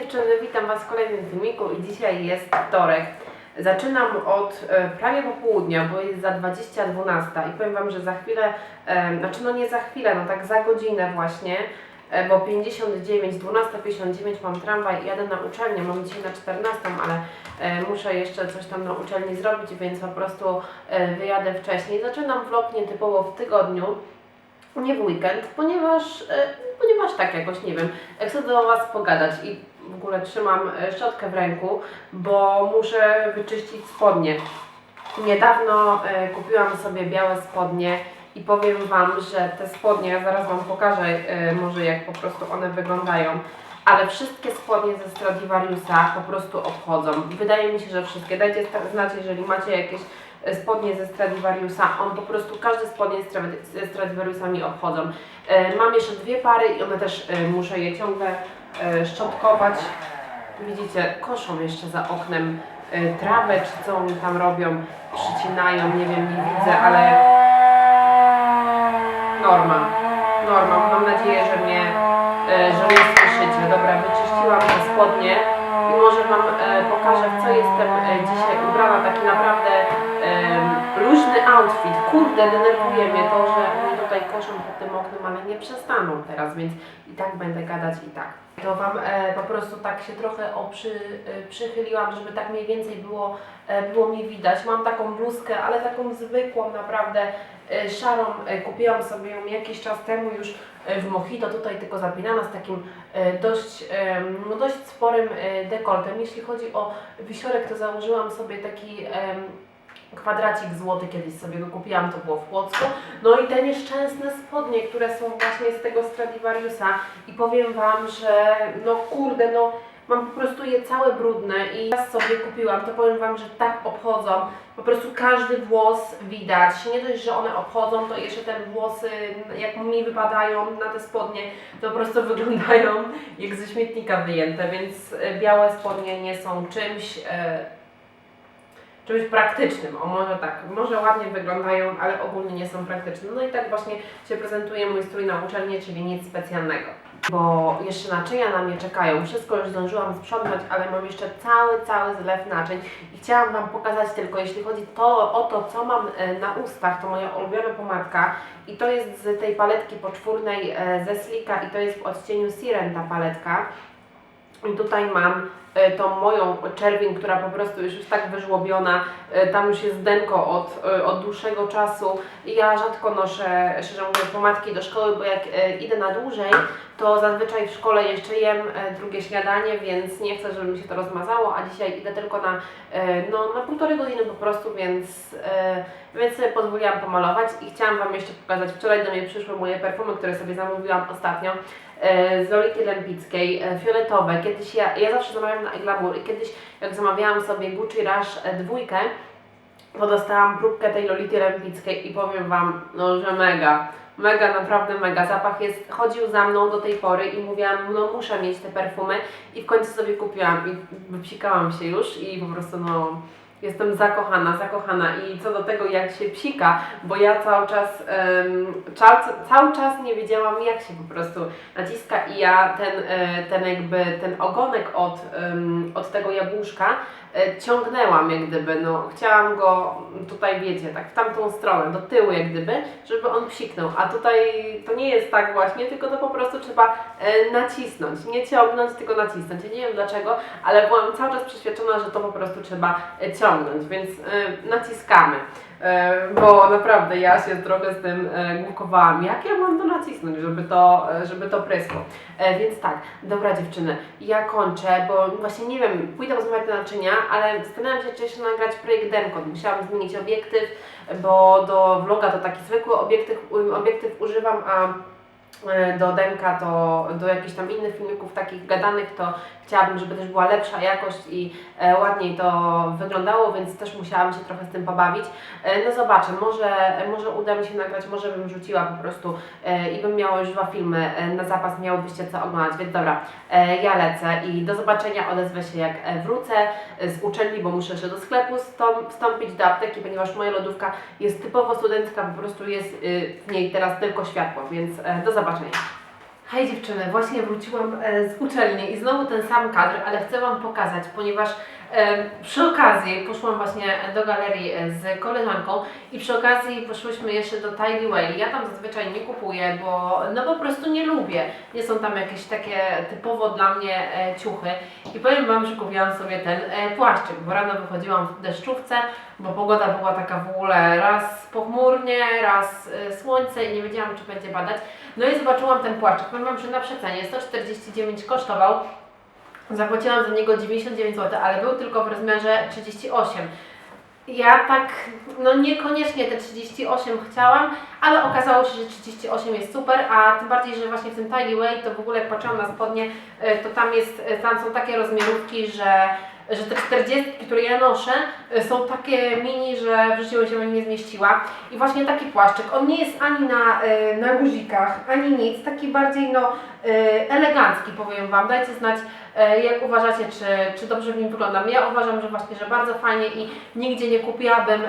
dziewczyny, witam Was w kolejnym filmiku i dzisiaj jest wtorek. Zaczynam od e, prawie popołudnia, bo jest za 20.12 i powiem Wam, że za chwilę, e, znaczy no nie za chwilę, no tak za godzinę właśnie, e, bo 59, 12.59 mam tramwaj i jadę na uczelnię, mam dzisiaj na 14, ale e, muszę jeszcze coś tam na uczelni zrobić, więc po prostu e, wyjadę wcześniej. Zaczynam vlog nietypowo w tygodniu, nie w weekend, ponieważ, e, ponieważ tak jakoś, nie wiem, chcę do Was pogadać i w ogóle trzymam e, szczotkę w ręku, bo muszę wyczyścić spodnie. Niedawno e, kupiłam sobie białe spodnie i powiem Wam, że te spodnie, ja zaraz Wam pokażę e, może jak po prostu one wyglądają, ale wszystkie spodnie ze Stradivariusa po prostu obchodzą. Wydaje mi się, że wszystkie. Dajcie znać, jeżeli macie jakieś spodnie ze Stradivariusa. On po prostu, każde spodnie ze Stradivariusa mi obchodzą. Mam jeszcze dwie pary i one też muszę je ciągle szczotkować. Widzicie, koszą jeszcze za oknem e, trawę, czy co oni tam robią, przycinają, nie wiem, nie widzę, ale norma, norma. Mam nadzieję, że mnie, e, że mnie słyszycie. Dobra, wyczyściłam te spodnie i może Wam e, pokażę, w co jestem e, dzisiaj ubrana. Taki naprawdę e, luźny outfit. Kurde, denerwuje mnie to, że tutaj koszą pod tym oknem, ale nie przestaną teraz, więc i tak będę gadać i tak. To Wam e, po prostu tak się trochę oprzy, e, przychyliłam, żeby tak mniej więcej było, e, było mnie widać. Mam taką bluzkę, ale taką zwykłą naprawdę, e, szarą. E, kupiłam sobie ją jakiś czas temu już e, w Mojito, tutaj tylko zapinana z takim e, dość, em, no dość sporym e, dekoltem. Jeśli chodzi o wisiorek, to założyłam sobie taki em, kwadracik złoty, kiedyś sobie go kupiłam, to było w Płocku. No i te nieszczęsne spodnie, które są właśnie z tego Stradivariusa. I powiem Wam, że no kurde, no mam po prostu je całe brudne i raz sobie kupiłam, to powiem Wam, że tak obchodzą, po prostu każdy włos widać, nie dość, że one obchodzą, to jeszcze te włosy, jak mi wypadają na te spodnie, to po prostu wyglądają jak ze śmietnika wyjęte, więc e, białe spodnie nie są czymś, e, czymś praktycznym, o może tak, może ładnie wyglądają, ale ogólnie nie są praktyczne. No i tak właśnie się prezentuje mój strój na uczelnię, czyli nic specjalnego. Bo jeszcze naczynia na mnie czekają. Wszystko już zdążyłam sprzątnąć, ale mam jeszcze cały, cały zlew naczyń i chciałam Wam pokazać tylko, jeśli chodzi to, o to, co mam e, na ustach, to moja ulubiona pomadka i to jest z tej paletki poczwórnej e, ze Slika i to jest w odcieniu Siren ta paletka. I tutaj mam tą moją czerwień, która po prostu już jest tak wyżłobiona, e, tam już jest denko od, e, od dłuższego czasu ja rzadko noszę, szczerze mówiąc, pomadki do szkoły, bo jak e, idę na dłużej, to zazwyczaj w szkole jeszcze jem e, drugie śniadanie, więc nie chcę, żeby mi się to rozmazało, a dzisiaj idę tylko na, e, no, na półtorej godziny po prostu, więc, e, więc sobie pozwoliłam pomalować i chciałam Wam jeszcze pokazać, wczoraj do mnie przyszły moje perfumy, które sobie zamówiłam ostatnio z Lolity Lempickiej, fioletowe. Kiedyś ja, ja zawsze zamawiam na Glamour i kiedyś jak zamawiałam sobie Gucci Rush dwójkę, to dostałam próbkę tej Lolity Lempickiej i powiem Wam, no że mega. Mega, naprawdę mega. Zapach jest, chodził za mną do tej pory i mówiłam, no muszę mieć te perfumy. I w końcu sobie kupiłam i wypsikałam się już i po prostu no jestem zakochana, zakochana. I co do tego jak się psika, bo ja cały czas, em, cały, czas nie wiedziałam jak się po prostu naciska. I ja ten, e, ten jakby ten ogonek od, em, od tego jabłuszka ciągnęłam jak gdyby, no chciałam go tutaj wiecie, tak w tamtą stronę, do tyłu jak gdyby, żeby on psiknął, a tutaj to nie jest tak właśnie, tylko to po prostu trzeba e, nacisnąć, nie ciągnąć, tylko nacisnąć. Ja nie wiem dlaczego, ale byłam cały czas przeświadczona, że to po prostu trzeba e, ciągnąć, więc e, naciskamy. E, Bo naprawdę ja się trochę z tym e, głupkowałam. Jak ja mam to nacisnąć, żeby to, e, żeby to pryskło? Więc tak, dobra dziewczyny, ja kończę, bo właśnie nie wiem, pójdę rozmawiać te naczynia, ale zastanawiam się, czy jeszcze nagrać projekt Denkon. Musiałam zmienić obiektyw, bo do vloga to taki zwykły obiektyw, obiektyw używam, a do Demka, to do jakichś tam innych filmików takich gadanych, to chciałabym, żeby też była lepsza jakość i e, ładniej to wyglądało, więc też musiałam się trochę z tym pobawić. E, no zobaczę, może, może uda mi się nagrać, może bym rzuciła po prostu e, i bym miała już dwa filmy na zapas, miałobyście co oglądać, więc dobra, ja lecę i do zobaczenia, odezwę się jak wrócę z uczelni, bo muszę jeszcze do sklepu stąp- wstąpić do apteki, ponieważ moja lodówka jest typowo studencka, po prostu jest y, w niej teraz tylko światło, więc do zobaczenia. Hej dziewczyny, właśnie wróciłam e, z uczelni i znowu ten sam kadr, ale chcę Wam pokazać, ponieważ przy okazji poszłam właśnie do galerii e, z koleżanką i przy okazji poszłyśmy jeszcze do Tidy Whale. Ja tam zazwyczaj nie kupuję, bo no po prostu nie lubię. Nie są tam jakieś takie typowo dla mnie e, ciuchy. I powiem Wam, że kupiłam sobie ten e, płaszczyk, bo rano wychodziłam w deszczówce, bo pogoda była taka w ogóle raz pochmurnie, raz e, słońce i nie wiedziałam, czy będzie badać. No i zobaczyłam ten płaszczyk. Powiem Wam, że na przecenie 149 kosztował. Zapłaciłam za niego 99 zł, ale był tylko w rozmiarze 38. Ja tak, no niekoniecznie te 38 chciałam, ale okazało się, że 38 jest super, a tym bardziej, że właśnie w tym Tidy Way to w ogóle jak patrzyłam na spodnie, e, to tam jest, e, tam są takie rozmiarówki, że, że te 40, które ja noszę, e, są takie mini, że w życiu bym się nie zmieściła. I właśnie taki płaszczyk, on nie jest ani na, e, na guzikach, ani nic, taki bardziej no e, elegancki powiem Wam. Dajcie znać, jak uważacie, czy, czy dobrze w nim wyglądam. Ja uważam, że właśnie, że bardzo fajnie i nigdzie nie kupiłabym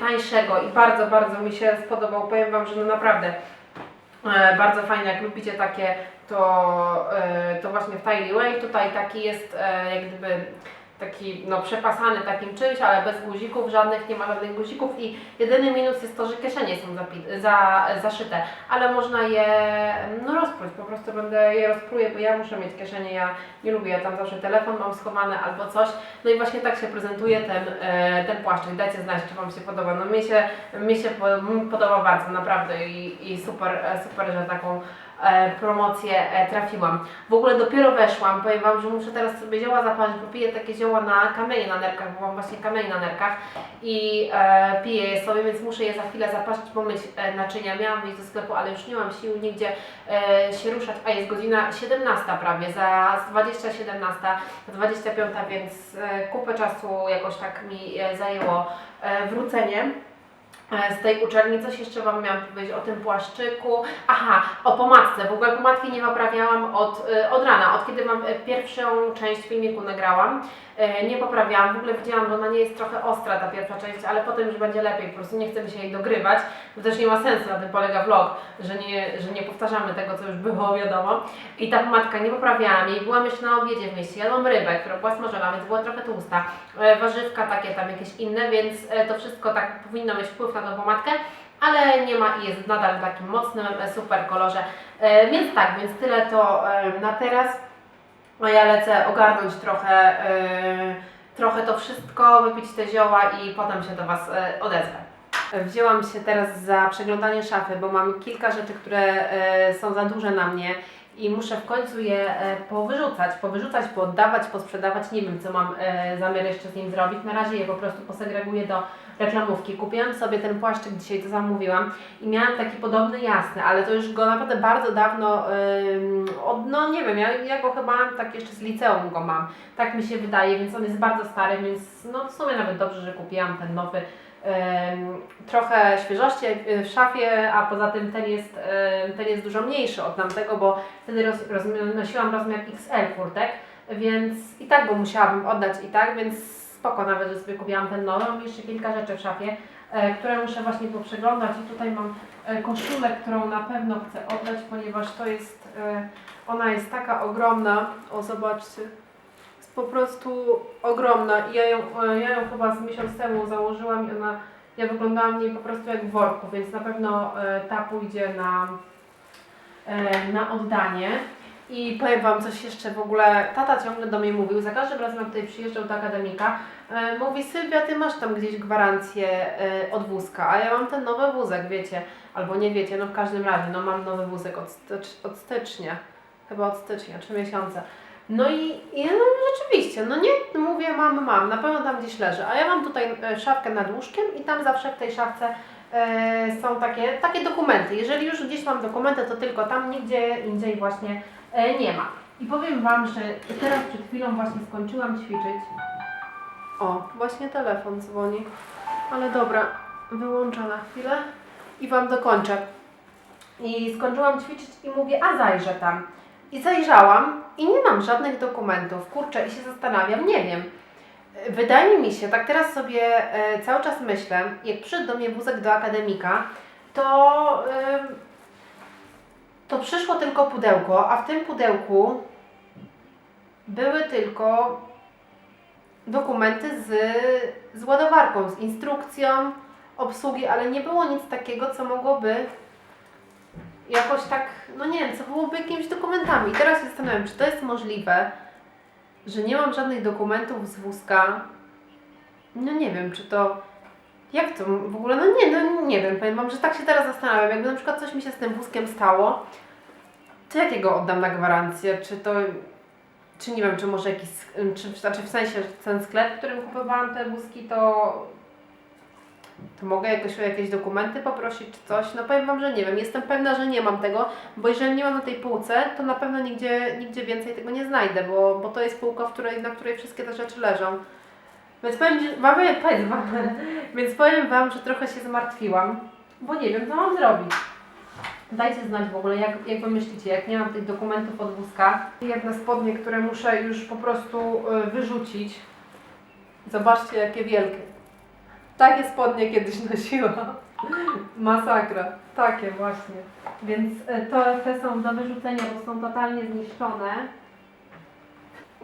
tańszego i bardzo, bardzo mi się spodobał. Powiem Wam, że no naprawdę bardzo fajnie, jak lubicie takie, to, to właśnie w Tidy Way. Tutaj taki jest jak gdyby taki no, przepasany takim czymś, ale bez guzików żadnych, nie ma żadnych guzików i jedyny minus jest to, że kieszenie są zapi- za, zaszyte, ale można je no, rozpróć, po prostu będę je rozpruję, bo ja muszę mieć kieszenie, ja nie lubię, ja tam zawsze telefon mam schowany albo coś, no i właśnie tak się prezentuje ten, e, ten płaszczyk, dajcie znać, czy Wam się podoba, no mi się, mi się podoba bardzo, naprawdę. I, i super, e, super, że taką promocję e, trafiłam. W ogóle dopiero weszłam, powiem Wam, że muszę teraz sobie zioła zapalić, bo piję takie zioła na kamienie na nerkach, bo mam właśnie kamienie na nerkach i e, piję je sobie, więc muszę je za chwilę zapaścić, pomyć e, naczynia. Miałam wyjść do sklepu, ale już nie mam sił nigdzie e, się ruszać, a jest godzina 17 prawie, za z 20, 17, 25, więc e, kupę czasu jakoś tak mi e, zajęło e, wrócenie e, z tej uczelni. Coś jeszcze Wam miałam powiedzieć o tym płaszczyku. Aha, o pomadce. W ogóle pomadki nie poprawiałam od, e, od rana, od kiedy Wam e, pierwszą część filmiku nagrałam. E, Nie poprawiałam, w ogóle widziałam, że ona nie jest trochę ostra ta pierwsza część, ale potem już będzie lepiej, po prostu nie chcę mi się jej dogrywać, bo też nie ma sensu, na tym polega vlog, że nie, że nie powtarzamy tego, co już było wiadomo. I ta pomadka, nie poprawiałam jej, byłam jeszcze na obiedzie w mieście, jadłam rybę, która była smażona, więc była trochę tłusta, e, warzywka takie tam jakieś inne, więc e, to wszystko tak powinno mieć wpływ na tą pomadkę, ale nie ma i jest nadal w takim mocnym, e, super kolorze. E, Więc tak, więc tyle to e, na teraz. A ja lecę ogarnąć trochę, trochę to wszystko, wypić te zioła i potem się do Was odezwę. Wzięłam się teraz za przeglądanie szafy, bo mam kilka rzeczy, które są za duże na mnie i muszę w końcu je e, powyrzucać, powyrzucać, pooddawać, posprzedawać. Nie wiem, co mam e, zamiar jeszcze z nim zrobić. Na razie je po prostu posegreguję do reklamówki. Kupiłam sobie ten płaszczyk dzisiaj, to zamówiłam i miałam taki podobny jasny, ale to już go naprawdę bardzo dawno, od, no nie wiem, ja, ja go chyba mam tak jeszcze z liceum go mam, tak mi się wydaje, więc on jest bardzo stary, więc no w sumie nawet dobrze, że kupiłam ten nowy. Trochę świeżości w szafie, a poza tym ten jest, ten jest dużo mniejszy od tamtego, bo wtedy roz, roz, nosiłam rozmiar XL kurtek, więc i tak go musiałabym oddać i tak, więc spoko nawet, że sobie kupiłam ten nowy. Mam jeszcze kilka rzeczy w szafie, e, które muszę właśnie poprzeglądać. I tutaj mam e, koszulę, którą na pewno chcę oddać, ponieważ to jest, e, ona jest taka ogromna, o zobaczcie, po prostu ogromna i ja ją, ja ją chyba z miesiąc temu założyłam i ona, ja wyglądałam w niej po prostu jak w worku, więc na pewno e, ta pójdzie na, e, na oddanie. I powiem Wam coś jeszcze w ogóle, tata ciągle do mnie mówił, za każdym razem jak tutaj przyjeżdżał do akademika, e, mówi Sylwia, Ty masz tam gdzieś gwarancję od wózka, a ja mam ten nowy wózek, wiecie, albo nie wiecie, no w każdym razie, no mam nowy wózek od, stycz, od stycznia, chyba od stycznia, trzy miesiące. No i, i no, rzeczywiście, no nie, mówię, mam, mam, na pewno tam gdzieś leży, a ja mam tutaj e, szafkę nad łóżkiem i tam zawsze w tej szafce e, są takie, takie dokumenty. Jeżeli już gdzieś mam dokumenty, to tylko tam, nigdzie indziej właśnie e, nie ma. I powiem Wam, że teraz przed chwilą właśnie skończyłam ćwiczyć. O, właśnie telefon dzwoni. Ale dobra, wyłączę na chwilę i Wam dokończę. I skończyłam ćwiczyć i mówię, a zajrzę tam. I zajrzałam i nie mam żadnych dokumentów. Kurczę, i się zastanawiam, nie wiem. Wydaje mi się, tak teraz sobie e, cały czas myślę, jak przyszedł do mnie wózek do akademika, to, em, to przyszło tylko pudełko, a w tym pudełku były tylko dokumenty z, z ładowarką, z instrukcją obsługi, ale nie było nic takiego, co mogłoby jakoś tak, no nie wiem, co byłoby jakimiś dokumentami. I teraz się zastanawiam, czy to jest możliwe, że nie mam żadnych dokumentów z wózka. No nie wiem, czy to. Jak to w ogóle? No nie, no nie wiem, powiem wam, że tak się teraz zastanawiam. Jakby na przykład coś mi się z tym wózkiem stało, to jak jego oddam na gwarancję? Czy to. Czy nie wiem, czy może jakiś. Czy, znaczy w sensie, że ten sklep, w którym kupowałam te wózki, to. To mogę jakoś o jakieś dokumenty poprosić czy coś? No powiem Wam, że nie wiem. Jestem pewna, że nie mam tego, bo jeżeli nie mam na tej półce, to na pewno nigdzie, nigdzie więcej tego nie znajdę, bo, bo to jest półka, w której, na której wszystkie te rzeczy leżą. Więc powiem, wam, powiem wam, więc powiem Wam, że trochę się zmartwiłam, bo nie wiem, co mam zrobić. Dajcie znać w ogóle, jak, jak Wy myślicie, jak nie mam tych dokumentów od wózka. Jedne spodnie, które muszę już po prostu y, wyrzucić. Zobaczcie, jakie wielkie. Takie spodnie kiedyś nosiłam. Masakra. Takie właśnie. Więc y, to, te są do wyrzucenia, bo są totalnie zniszczone.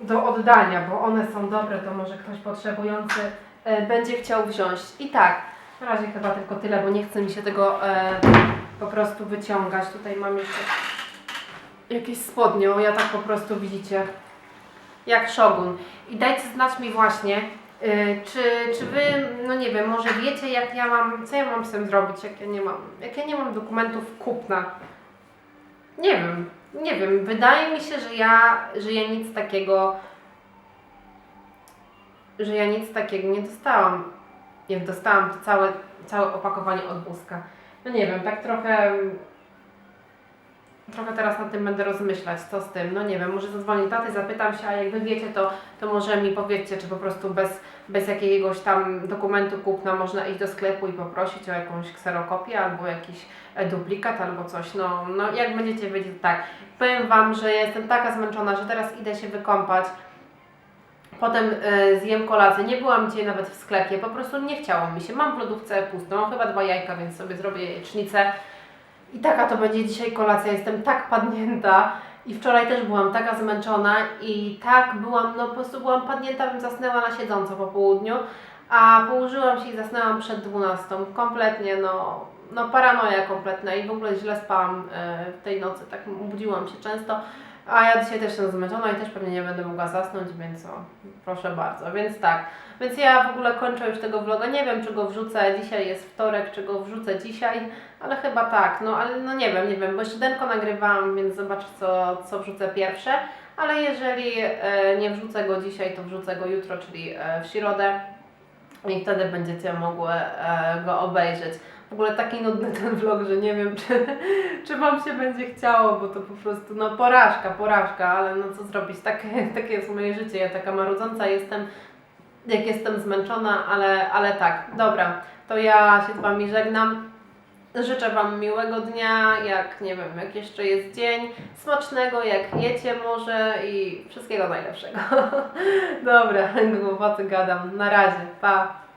Do oddania, bo one są dobre, to może ktoś potrzebujący y, będzie chciał wziąć. I tak, na razie chyba tylko tyle, bo nie chce mi się tego e, po prostu wyciągać. Tutaj mam jeszcze jakieś spodnie, o ja tak po prostu widzicie, jak szogun. I dajcie znać mi właśnie, czy, czy wy, no nie wiem, może wiecie jak ja mam, co ja mam z tym zrobić, jak ja nie mam, jak ja nie mam dokumentów kupna. Nie wiem, nie wiem, wydaje mi się, że ja, że ja nic takiego, że ja nic takiego nie dostałam, jak dostałam to całe, całe opakowanie od wózka. No nie wiem, tak trochę trochę teraz nad tym będę rozmyślać, co z tym, no nie wiem, może zadzwonię taty, zapytam się, a jak wy wiecie, to, to może mi powiedzcie, czy po prostu bez, bez jakiegoś tam dokumentu kupna można iść do sklepu i poprosić o jakąś kserokopię albo jakiś e, duplikat albo coś, no, no jak będziecie wiedzieć, tak. Powiem Wam, że jestem taka zmęczona, że teraz idę się wykąpać, Potem e, zjem kolację. Nie byłam dzisiaj nawet w sklepie, po prostu nie chciało mi się. Mam w lodówce pusto, mam chyba dwa jajka, więc sobie zrobię jajecznicę. I taka to będzie dzisiaj kolacja. Jestem tak padnięta. I wczoraj też byłam taka zmęczona i tak byłam, no po prostu byłam padnięta, bym zasnęła na siedząco po południu, a położyłam się i zasnęłam przed 12. Kompletnie, no, no paranoja kompletna i w ogóle źle spałam e, w tej nocy, tak budziłam się często. A ja dzisiaj też jestem zmęczona i też pewnie nie będę mogła zasnąć, więc o, proszę bardzo. Więc tak, więc ja w ogóle kończę już tego vloga. Nie wiem, czy go wrzucę dzisiaj, jest wtorek, czy go wrzucę dzisiaj, ale chyba tak. No ale no nie wiem, nie wiem, bo jeszcze denko nagrywałam, więc zobaczę, co, co wrzucę pierwsze. Ale jeżeli e, nie wrzucę go dzisiaj, to wrzucę go jutro, czyli e, w środę. I wtedy będziecie mogły e, go obejrzeć. W ogóle taki nudny ten vlog, że nie wiem, czy, czy Wam się będzie chciało, bo to po prostu, no porażka, porażka, ale no co zrobić, takie, takie jest moje życie, ja taka marudząca jestem, jak jestem zmęczona, ale, ale tak, dobra, to ja się z Wami żegnam. Życzę Wam miłego dnia, jak nie wiem, jak jeszcze jest dzień, smacznego, jak jecie może i wszystkiego najlepszego. Dobra, głupoty gadam. Na razie, pa!